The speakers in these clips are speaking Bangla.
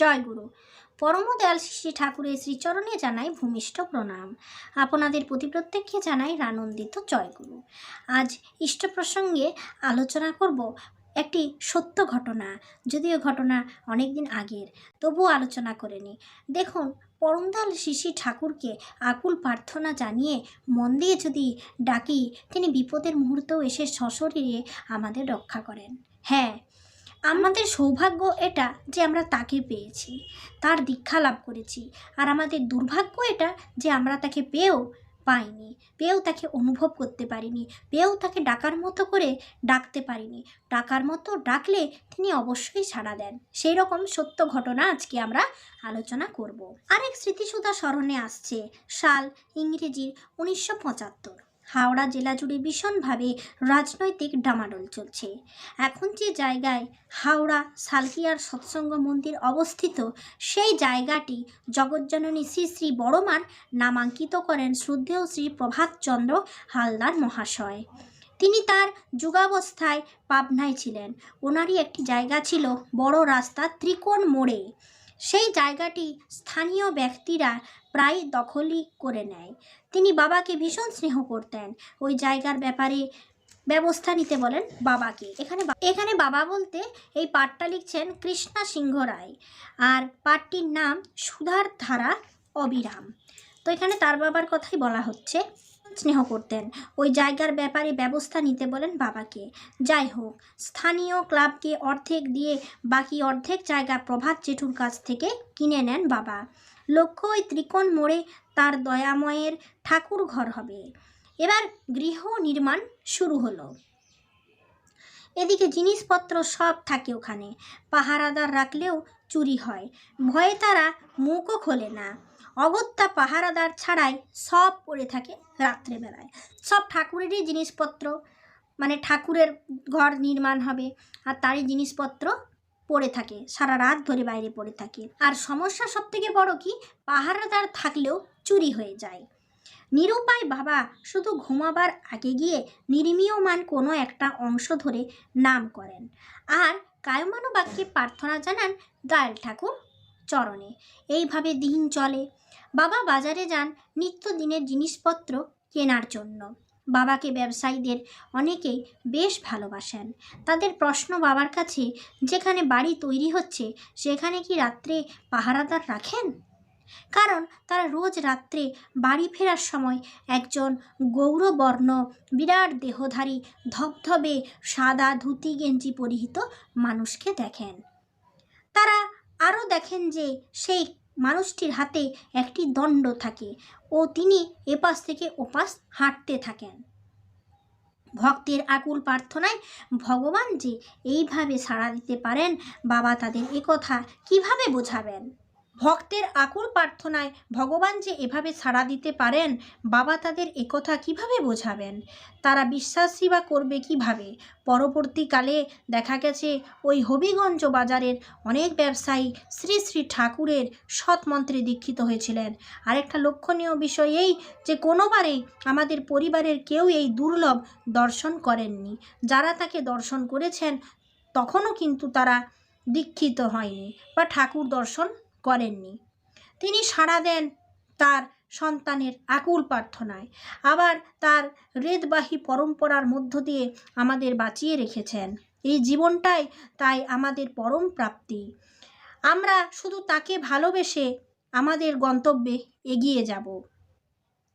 জয় গুরু পরমদয়াল শ্রী ঠাকুরের শ্রীচরণে জানাই ভূমিষ্ঠ প্রণাম। আপনাদের প্রতি প্রত্যেককে জানাই আনন্দিত জয়গুরু। আজ ইষ্ট প্রসঙ্গে আলোচনা করব একটি সত্য ঘটনা, যদিও ঘটনা অনেক দিন আগের, তবুও আলোচনা করে নিই। দেখুন পরমদয়াল শিশি ঠাকুরকে আকুল প্রার্থনা জানিয়ে মন দিয়ে যদি ডাকি, তিনি বিপদের মুহূর্তেও এসে সশরীরে আমাদের রক্ষা করেন। হ্যাঁ আমাদের সৌভাগ্য এটা যে আমরা তাকে পেয়েছি, তার দীক্ষা লাভ করেছি। আর আমাদের দুর্ভাগ্য এটা যে আমরা তাকে পেয়েও পাইনি, পেয়েও তাকে অনুভব করতে পারিনি, পেয়েও তাকে ডাকার মতো করে ডাকতে পারিনি। ডাকার মতো ডাকলে তিনি অবশ্যই সাড়া দেন। সেই রকম সত্য ঘটনা আজকে আমরা আলোচনা করব। আরেক স্মৃতিসুধা স্মরণে আসছে সাল ইংরেজির উনিশশো পঁচাত্তর। হাওড়া জেলা জুড়ে ভীষণভাবে রাজনৈতিক ডামাডোল চলছে। এখন যে জায়গায় হাওড়া, সালকিয়ার সৎসঙ্গ মন্দির অবস্থিত, সেই জায়গাটি জগজ্জননী শ্রী শ্রী বড়মার নামাঙ্কিত করেন শ্রদ্ধেয় শ্রী প্রভাতচন্দ্র হালদার মহাশয়। তিনি তার যুগাবস্থায় পাবনায় ছিলেন। ওনারই একটি জায়গা ছিল বড় রাস্তা ত্রিকোণ মোড়ে। সেই জায়গাটি স্থানীয় ব্যক্তিরা প্রায় দখলই করে নেয়। তিনি বাবাকে ভীষণ স্নেহ করতেন। ওই জায়গার ব্যাপারে ব্যবস্থা নিতে বলেন বাবাকে। এখানে এখানে বাবা বলতে এই পাঠটা লিখছেন কৃষ্ণা সিংহ রায় আর পাঠটির নাম সুধার ধারা অবিরাম। তো এখানে তার বাবার কথাই বলা হচ্ছে। স্নেহ করতেন। ওই জায়গার ব্যাপারে ব্যবস্থা নিতে বলেন বাবাকে। যাই হোক, স্থানীয় ক্লাবকে অর্ধেক দিয়ে বাকি অর্ধেক জায়গা প্রভাত জেঠুর কাছ থেকে কিনে নেন বাবা। লক্ষ্য ওই ত্রিকোণ মোড়ে তার দয়াময়ের ঠাকুর ঘর হবে। এবার গৃহ নির্মাণ শুরু হলো। এদিকে জিনিসপত্র সব থাকে ওখানে। পাহারাদার রাখলেও চুরি হয়। ভয়ে তারা মুখও খোলে না। অগত্যা পাহারাদার ছাড়াই সব পড়ে থাকে রাত্রেবেলায়। সব ঠাকুরেরই জিনিসপত্র মানে ঠাকুরের ঘর নির্মাণ হবে আর তারই জিনিসপত্র পড়ে থাকে, সারা রাত ধরে বাইরে পড়ে থাকে। আর সমস্যা সব থেকে বড় কি, পাহারাদার থাকলেও চুরি হয়ে যায়। নিরুপায় বাবা শুধু ঘুমাবার আগে গিয়ে নির্মীয়মান কোনো একটা অংশ ধরে নাম করেন। আর কায়মানো বাক্যে প্রার্থনা জানান, গায়েল ঠাকুর, চরণে। এইভাবে দিন চলে বাবা বাজারে যান নিত্যদিনের জিনিসপত্র কেনার জন্য। বাবাকে ব্যবসায়ীদের অনেকেই বেশ ভালোবাসেন। তাদের প্রশ্ন বাবার কাছে, যেখানে বাড়ি তৈরি হচ্ছে, সেখানে কি রাত্রে পাহারাদার রাখেন? কারণ তারা রোজ রাত্রে বাড়ি ফেরার সময় একজন গৌরবর্ণ, বিরাট দেহধারী, ধবধবে, সাদা ধুতি গেঞ্জি পরিহিত মানুষকে দেখেন। তারা আরও দেখেন যে সেই মানুষটির হাতে একটি দণ্ড থাকে ও তিনি এপাশ থেকে ওপাশ হাঁটতে থাকেন। ভক্তের আকুল প্রার্থনায় ভগবান যে এইভাবে সাড়া দিতে পারেন, বাবা তাদের একথা কীভাবে বোঝাবেন? ভক্তের আকুল প্রার্থনায় ভগবান যে এভাবে সাড়া দিতে পারেন, বাবা তাদের একথা কীভাবে বোঝাবেন? তারা বিশ্বাসী বা করবে কীভাবে? পরবর্তীকালে দেখা গেছে ওই হবিগঞ্জ বাজারের অনেক ব্যবসায়ী শ্রী শ্রী ঠাকুরের সৎ মন্ত্রে দীক্ষিত হয়েছিলেন। আরেকটা লক্ষণীয় বিষয় এই যে কোনোবারেই আমাদের পরিবারের কেউ এই দুর্লভ দর্শন করেননি। যারা তাকে দর্শন করেছেন, তখনও কিন্তু তারা দীক্ষিত হয়নি বা ঠাকুর দর্শন করেননি। তিনি সাড়া দেন তার সন্তানের আকুল প্রার্থনায়। আবার তার হৃদবাহী পরম্পরার মধ্য দিয়ে আমাদের বাঁচিয়ে রেখেছেন। এই জীবনটাই তাই আমাদের পরম প্রাপ্তি। আমরা শুধু তাকে ভালোবেসে আমাদের গন্তব্যে এগিয়ে যাব।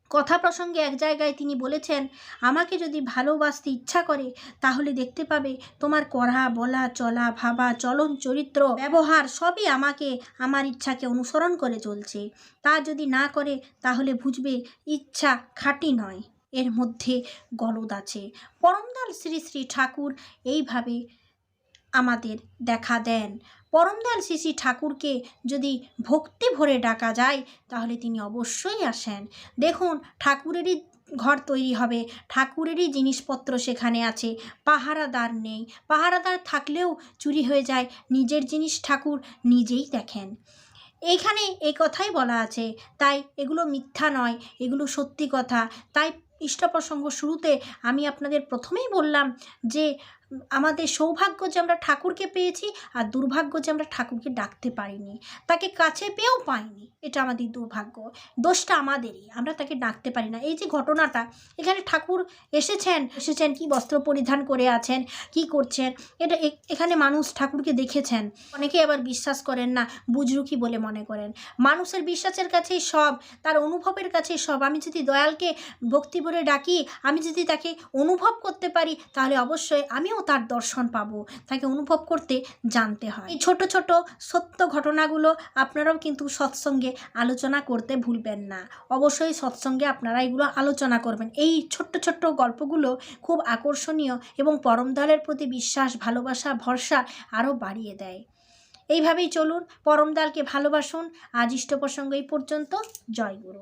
কথা প্রসঙ্গে এক জায়গায় তিনি বলেছেন, আমাকে যদি ভালোবাসতে ইচ্ছা করে, তাহলে দেখতে পাবে তোমার করা, বলা, চলা, ভাবা, চলন, চরিত্র, ব্যবহার সবই আমাকে, আমার ইচ্ছাকে অনুসরণ করে চলছে। তা যদি না করে, তাহলে বুঝবে ইচ্ছা খাঁটি নয়। এর মধ্যে গলদ আছে। পরমদাল শ্রী শ্রী ঠাকুর এইভাবে আমাদের দেখা দেন। পরমদাল শ্রী ঠাকুরকে যদি ভক্তি ভরে ডাকা যায়, তাহলে তিনি অবশ্যই আসেন। দেখুন, ঠাকুরেরই ঘর তৈরি হবে, ঠাকুরেরই জিনিসপত্র সেখানে আছে। পাহারাদার নেই। পাহারাদার থাকলেও চুরি হয়ে যায়। নিজের জিনিস ঠাকুর নিজেই দেখেন। এইখানে এই কথাই বলা আছে, তাই এগুলো মিথ্যা নয়, এগুলো সত্যি কথা। তাই ইষ্ট প্রসঙ্গ শুরুতে আমি আপনাদের প্রথমেই বললাম যে আমাদের সৌভাগ্য যে আমরা ঠাকুরকে পেয়েছি আর দুর্ভাগ্য যে আমরা ঠাকুরকে ডাকতে পারিনি। তাকে কাছে পেয়েও পাইনি। এটা আমাদের দুর্ভাগ্য। দোষটা আমাদেরই। আমরা তাকে ডাকতে পারি না। এই যে ঘটনাটা, এখানে ঠাকুর এসেছেন। এসেছেন কি বস্ত্র পরিধান করে আছেন? কি করছেন? এটা এখানে মানুষ ঠাকুরকে দেখেছেন। অনেকে আবার বিশ্বাস করেন না বুজরুকি বলে মনে করেন। মানুষের বিশ্বাসের কাছেই সব, তার অনুভবের কাছেই সব। আমি যদি দয়ালকে ভক্তি ভরে ডাকি, আমি যদি তাকে অনুভব করতে পারি, তাহলে অবশ্যই আমিও তার দর্শন পাবো, তাকে অনুভব করতে জানতে হয়। এই ছোট ছোট সত্য ঘটনাগুলো আপনারাও কিন্তু সৎসঙ্গে আলোচনা করতে ভুলবেন না। অবশ্যই সৎসঙ্গে আপনারা এগুলো আলোচনা করবেন। এই ছোট্ট ছোট্ট গল্পগুলো খুব আকর্ষণীয় এবং পরম দলের প্রতি বিশ্বাস, ভালোবাসা, ভরসা আরও বাড়িয়ে দেয়। এইভাবেই চলুন পরমদালকে ভালোবাসুন। আজ ইষ্ট প্রসঙ্গ এই পর্যন্ত। জয় গুরু।